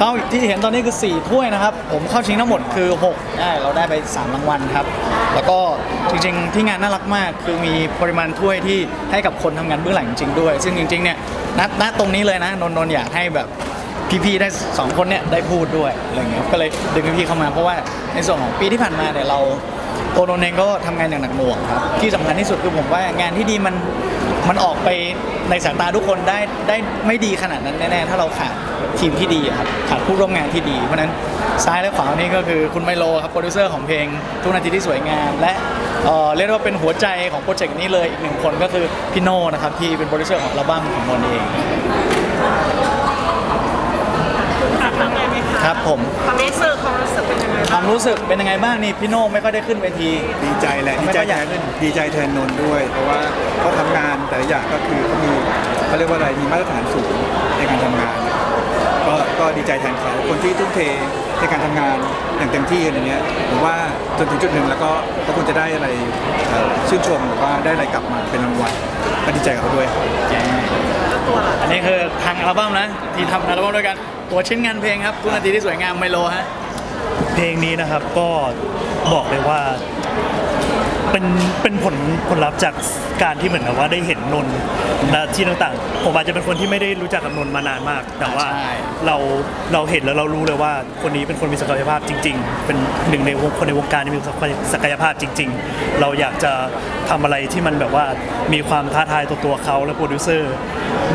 ก็ที่เห็นตอนนี้คือ 4 ถ้วยนะครับ ผมเข้าชิงทั้งหมดคือ6ได้เราได้ไป 3 รางวัลครับ แล้วก็จริงๆ ที่งานน่ารักมาก คือมีปริมาณถ้วยที่ให้กับคนทำงานเบื้องหลังจริงๆด้วย ซึ่งจริงๆเนี่ยณณตรงนี้เลยนะนนท์นนท์อยากให้แบบพี่ๆได้สองคนเนี่ยได้พูดด้วยอะไรเงี้ยก็เลยดึงพี่ๆเข้ามาเพราะว่าในส่วนของปีที่ผ่านมาเนี่ยเรา ตัวนนเองก็ทำงานอย่างหนักหน่วงครับที่สำคัญที่สุดคือผมว่างานที่ดีมันมันออกไปในสายตาทุกคนได้ได้ไม่ดีขนาดนั้นแน่ๆถ้าเราขาดทีมที่ดีครับขาดผู้ร่วมงานที่ดี เพราะฉะนั้นซ้ายและขวานี่ก็คือคุณไมโลครับโปรดิวเซอร์ของเพลงทุกนาทีที่สวยงาม และเอ่อเรียกได้ว่าเป็นหัวใจของโปรเจกต์นี้เลยอีกหนึ่งคนก็คือพี่โน่นะครับที่เป็นโปรดิวเซอร์ของอัลบั้มของนนเอง ถามยังไงไหม คะครับผมความรู้สึกความรู้สึกเป็นยังไงคบ้างวามรู้สึกเป็นยังไงบ้างนี่พี่โน่ไม่ค่อยได้ขึ้นเวที ดีใจแหละไม่ดีใจค่อยอแทยากนขึ้นดีใจแทนนนท์ด้วย เพราะว่าเขาทำงานแต่ละอย่างก็คือเขามีเขาเรียกว่าอะไรมีมาตรฐานสูงในการทำงานนะครับก็ก็ดีใจแทนเขาคนที่ทุ่มเทในการทำงานอย่างเต็มที่อะไรเงี้ยผมว่าจนถึงจุดหนึ่งแล้วก็เขาคงจะได้อะไรเอ่อชื่นชมหรือว่าได้อะไรกลับมาเป็นรางวัลก็ดีใจกับเขาด้วย ตัวล่ะอันนี้คือทางอัลบั้มนะ ที่ทำอัลบั้มด้วยกันตัวชิ้นงานเพลงครับทุกนาทีที่สวยงามไมโลฮะเพลงนี้นะครับก็บอกเลยว่า เป็นเป็นผลผลลัพธ์จากการที่เหมือนกับว่าได้เห็นนนท์และที่ต่างๆ ผมอาจจะเป็นคนที่ไม่ได้รู้จักกับนนท์มานานมาก แต่ว่าใช่ เราเราเห็นแล้วเรารู้เลยว่าคนนี้เป็นคนมีศักยภาพจริง ๆ เป็นหนึ่งในวงคนในวงการที่มีศักยภาพจริง ๆ เราอยากจะทำอะไรที่มันแบบว่ามีความท้าทายตัวตัวเขาและโปรดิวเซอร์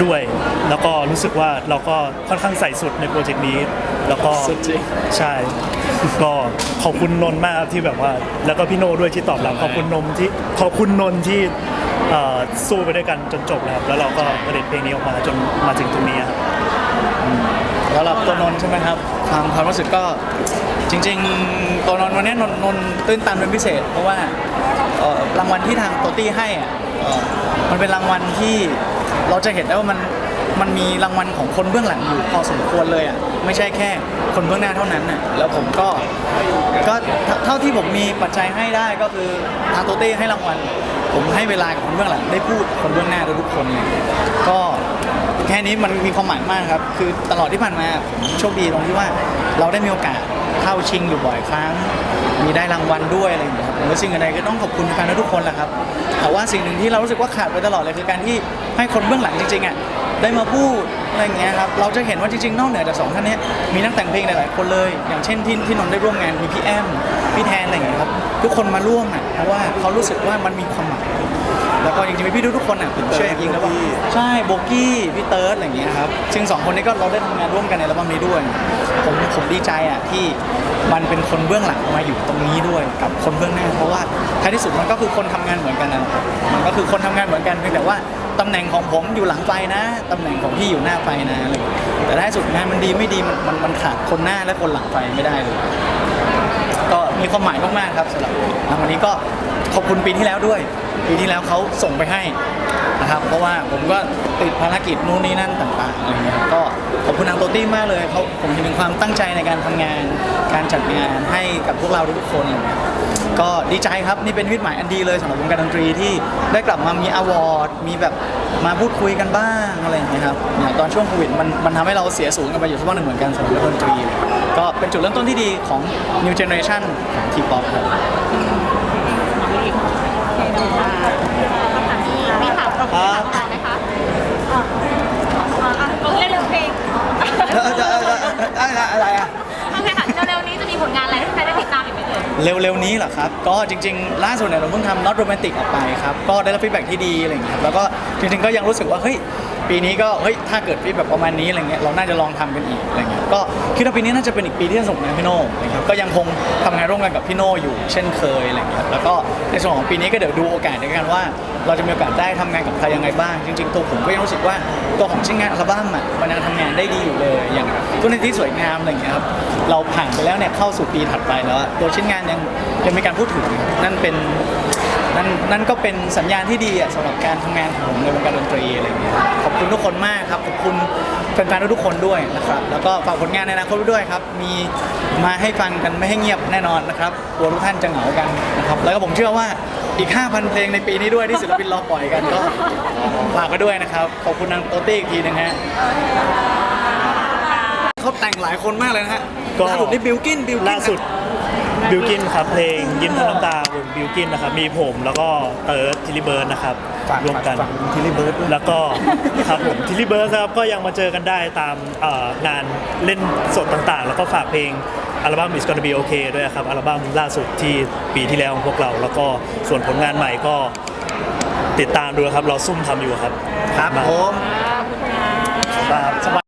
ด้วย แล้วก็รู้สึกว่าเราก็ค่อนข้างใส่สุดในโปรเจกต์นี้ แล้วก็สุดจริง ใช่ ก็ขอบคุณนนท์มากครับที่แบบว่า แล้วก็พี่โน่ด้วยที่ตอบรับขอบคุณนมที่ขอบคุณนนท์ที่เอ่อสู้ไปด้วยกันจนจบแล้วครับแล้วเราก็ผลิตเพลงนี้ออกมาจนมาถึงตรงนี้ครับสำหรับตัวนนท์ใช่ไหมครับความความรู้สึกก็จริง ๆ ตัวนนท์วันนี้นนท์นนท์ตื้นตันเป็นพิเศษ เพราะว่าเอ่อรางวัลที่ทางโตตี้ให้อะเอ่อมันเป็นรางวัลที่เราจะเห็นได้ว่ามัน มันมีรางวัลของคนเบื้องหลังอยู่พอสมควรเลยอะไม่ใช่แค่คนเบื้องหน้าเท่านั้นน่ะแล้วผมก็ก็เท่าที่ผมมีปัจจัยให้ได้ก็คือทางโตเต้ให้รางวัลผมให้เวลากับคนเบื้องหลังได้พูดคนเบื้องหน้าทุกคนเลยก็แค่นี้มันมีความหมายมากครับ คือตลอดที่ผ่านมาผมโชคดีตรงที่ว่าเราได้มีโอกาส เข้าชิงอยู่บ่อยครั้ง มีได้รางวัลด้วยอะไรอย่างเงี้ยครับผมว่าสิ่งอื่นใดก็ต้องขอบคุณแฟนๆทุกคนแหละครับแต่ว่าสิ่งหนึ่งที่เรารู้สึกว่าขาดไปตลอดเลยคือการที่ให้คนเบื้องหลังจริงๆอะได้มาพูดอะไรอย่างเงี้ยครับเราจะเห็นว่าจริงๆนอกเหนือจากสองท่านนี้มีนักแต่งเพลงหลายๆคนเลย อย่างเช่นที่ที่นนท์ได้ร่วมงานมีพี่แอมพี่แทนอะไรอย่างเงี้ยครับทุกคนมาร่วมอะเพราะว่าเขารู้สึกว่ามันมีความหมาย จริงๆมีพี่ทุกๆคนอะผมเชื่ออย่างยิ่งแล้วว่าใช่โบกี้พี่เติร์ดอะไรอย่างเงี้ยครับซึ่งสองคนนี้ก็เราได้ทำงานร่วมกันในอัลบั้มนี้ด้วย ผมผมดีใจอะที่มันเป็นคนเบื้องหลังมาอยู่ตรงนี้ด้วยกับคนเบื้องหน้า เพราะว่าท้ายที่สุดมันก็คือคนทำงานเหมือนกันนะครับมันก็คือคนทำงานเหมือนกันเพียงแต่ว่าตำแหน่งของผมอยู่หลังไฟนะตำแหน่งของพี่อยู่หน้าไฟนะอะไรอย่างเงี้ยแต่ท้ายสุดงานมันดีไม่ดีมันมันมันขาดคนหน้าและคนหลังไฟไม่ได้เลยก็มีความหมายมากๆครับสำหรับรางวัลนี้ก็ ขอบคุณปีที่แล้วด้วย ปีที่แล้วเขาส่งไปให้นะครับ เพราะว่าผมก็ติดภารกิจนู่นนี่นั่นต่างๆอะไรเงี้ยครับก็ขอบคุณทางโตตี้มากเลยเขาผมเห็นถึงความตั้งใจในการทำงาน การจัดงานให้กับพวกเราทุกคนเงี้ยก็ดีใจครับนี่เป็นวิถีหมายอันดีเลยสำหรับวงการดนตรีที่ได้กลับมามีอวอร์ดมีแบบมาพูดคุยกันบ้างอะไรอย่างเงี้ยครับอย่างตอนช่วงโควิดมันมันทำให้เราเสียศูนย์กันไปอยู่สักวันหนึ่งเหมือนกันสำหรับดนตรี ก็เป็นจุดเริ่มต้นที่ดีของ New Generation ของทีป๊อปครับ มีถามตรงนี้ถามต่อไหมคะอะอะเล่นเพลงอะไรอะโอเคค่ะเร็วๆนี้จะมีผลงานอะไรให้ใครได้ติดตามอีกไหมเอ่ยเร็วๆนี้เหรอครับ ก็จริงๆ ล่าสุดเนี่ยเราเพิ่งทำ Not Romantic ออกไปครับ ก็ได้รับฟีดแบ็กที่ดีอะไรอย่างเงี้ยครับแล้วก็จริงๆก็ยังรู้สึกว่าเฮ้ย ปีนี้ก็เฮ้ยถ้าเกิดฟีดแบบประมาณนี้อะไรเงี้ยเราน่าจะลองทำกันอีกอะไรเงี้ยก็คิดว่าปีนี้น่าจะเป็นอีกปีที่ส่งงานพี่โน่อะไรเงี้ยก็ยังคงทำงานร่วมกันกับพี่โน่อยู่เช่นเคยอะไรเงี้ยแล้วก็ในส่วนของปีนี้ก็เดี๋ยวดูโอกาสในกันว่า เราจะมีโอกาสได้ทำงานกับใครยังไงบ้าง จริง ๆ ตัวผมก็ยังรู้สึกว่าตัวของชิ้นงานอัลบั้มอะมันยังทำงานได้ดีอยู่เลยอย่างตัวในที่สวยงามอะไรเงี้ยครับเราผ่านไปแล้วเนี่ยเข้าสู่ปีถัดไปแล้วอะตัวชิ้นงานยังยังมีการพูดถึงนั่นเป็น นั่นนั่นก็เป็นสัญญาณที่ดีอะสำหรับการทำงานของผมในวงการดนตรีอะไรเงี้ยขอบคุณทุกคนมากครับขอบคุณแฟนๆทุกๆคนด้วยนะครับ แล้วก็ฝากผลงานในอนาคตไว้ด้วยครับ มีมาให้ฟังกันไม่ให้เงียบแน่นอนนะครับกลัวทุกท่านจะเหงากันนะครับแล้วก็ผมเชื่อว่าอีก 5,000 เพลงในปีนี้ด้วยที่ศิลปินรอปล่อยกันก็ฝากไว้ด้วยนะครับขอบคุณนางโตตี้อีกทีหนึงฮะเขาแต่งหลายคนมากเลยนะฮะก็ ล่าสุดนี่บิลกินบิลกิน ล่าสุดบิวกินครับเพลงยิ้มทั้งน้ำตา บนบิวกินนะครับ มีผมแล้วก็เติร์ดทิลิเบิร์ดนะครับฝากรวมกันฝากทิลลี่เบิร์ดด้วยแล้วก็ครับผมทิลลี่เบิร์ดครับก็ยังมาเจอกันได้ตามเอ่องานเล่นสดต่างๆ แล้วก็ฝากเพลงอัลบั้ม It's Gonna Be Okay ด้วยครับ อัลบั้มล่าสุดที่ปีที่แล้วของพวกเรา แล้วก็ส่วนผลงานใหม่ก็ติดตามดูครับ เราซุ่มทำอยู่ครับ ครับมาผมครับ